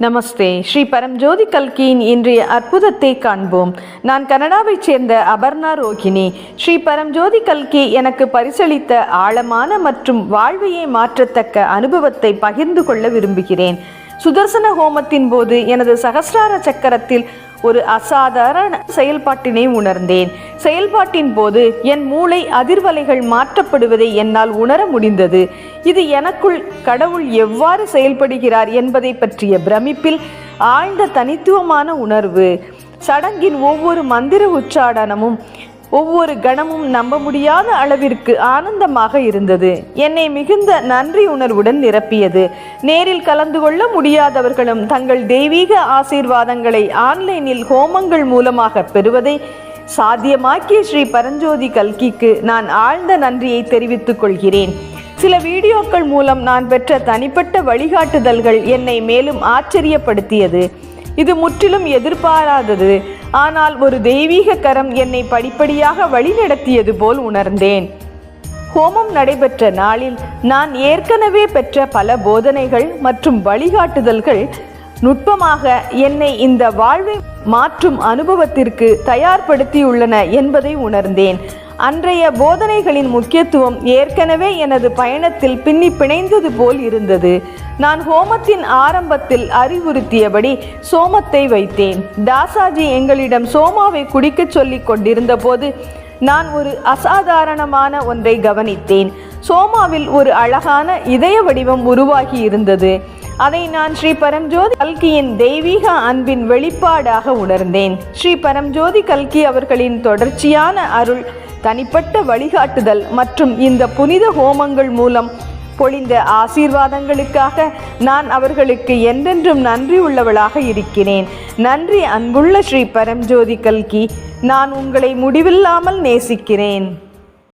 நமஸ்தே. ஸ்ரீ பரம்ஜோதி கல்கியின் இன்றைய அற்புதத்தை காண்போம். நான் கனடாவைச் சேர்ந்த அபர்ணா ரோகிணி. ஸ்ரீ பரம்ஜோதி கல்கி எனக்கு பரிசளித்த ஆழமான மற்றும் வாழ்வையை மாற்றத்தக்க அனுபவத்தை பகிர்ந்து கொள்ள விரும்புகிறேன். சுதர்சன ஹோமத்தின் போது எனது சகசிரார சக்கரத்தில் ஒரு அசாதாரண செயல்பாட்டினை உணர்ந்தேன். செயல்பாட்டின் போது என் மூளை அதிர்வலைகள் மாற்றப்படுவதை என்னால் உணர முடிந்தது. இது எனக்குள் கடவுள் எவ்வாறு செயல்படுகிறார் என்பதை பற்றிய பிரமிப்பில் ஆழ்ந்த தனித்துவமான உணர்வு. சடங்கின் ஒவ்வொரு மந்திர உச்சாடனமும் ஒவ்வொரு கணமும் நம்ப முடியாத அளவிற்கு ஆனந்தமாக இருந்தது. என்னை மிகுந்த நன்றி உணர்வுடன் நிரப்பியது. நேரில் கலந்து கொள்ள முடியாதவர்களும் தங்கள் தெய்வீக ஆசீர்வாதங்களை ஆன்லைனில் ஹோமங்கள் மூலமாக பெறுவதை சாத்தியமாக்கிய ஸ்ரீ பரஞ்சோதி கல்கிக்கு நான் ஆழ்ந்த நன்றியை தெரிவித்துக் கொள்கிறேன். சில வீடியோக்கள் மூலம் நான் பெற்ற தனிப்பட்ட வழிகாட்டுதல்கள் என்னை மேலும் ஆச்சரியப்படுத்தியது. இது முற்றிலும் எதிர்பாராதது. ஆனால் ஒரு தெய்வீக கரம் என்னை படிப்படியாக வழிநடத்தியது போல் உணர்ந்தேன். ஹோமம் நடைபெற்ற நாளில் நான் ஏற்கனவே பெற்ற பல போதனைகள் மற்றும் வழிகாட்டுதல்கள் நுட்பமாக என்னை இந்த வாழ்வை மாற்றும் அனுபவத்திற்கு தயார்படுத்தியுள்ளன என்பதை உணர்ந்தேன். அன்றைய போதனைகளின் முக்கியத்துவம் ஏற்கனவே எனது பயணத்தில் பின்னி பிணைந்தது போல் இருந்தது. நான் ஹோமத்தின் ஆரம்பத்தில் அறிவுறுத்தியபடி சோமத்தை வைத்தேன். தாசாஜி எங்களிடம் சோமாவை குடிக்கச் சொல்லிக் கொண்டிருந்த போது நான் ஒரு அசாதாரணமான ஒன்றை கவனித்தேன். சோமாவில் ஒரு அழகான இதய வடிவம் உருவாகி இருந்தது. அதை நான் ஸ்ரீ பரம்ஜோதி கல்கியின் தெய்வீக அன்பின் வெளிப்பாடாக உணர்ந்தேன். ஸ்ரீ பரம்ஜோதி கல்கி அவர்களின் தொடர்ச்சியான அருள் தனிப்பட்ட வழிகாட்டுதல் மற்றும் இந்த புனித ஹோமங்கள் மூலம் பொழிந்த ஆசீர்வாதங்களுக்காக நான் அவர்களுக்கு என்றென்றும் நன்றி உள்ளவளாக இருக்கிறேன். நன்றி அன்புள்ள ஸ்ரீ பரம்ஜோதி கல்கி நான் உங்களை முடிவில்லாமல் நேசிக்கிறேன்.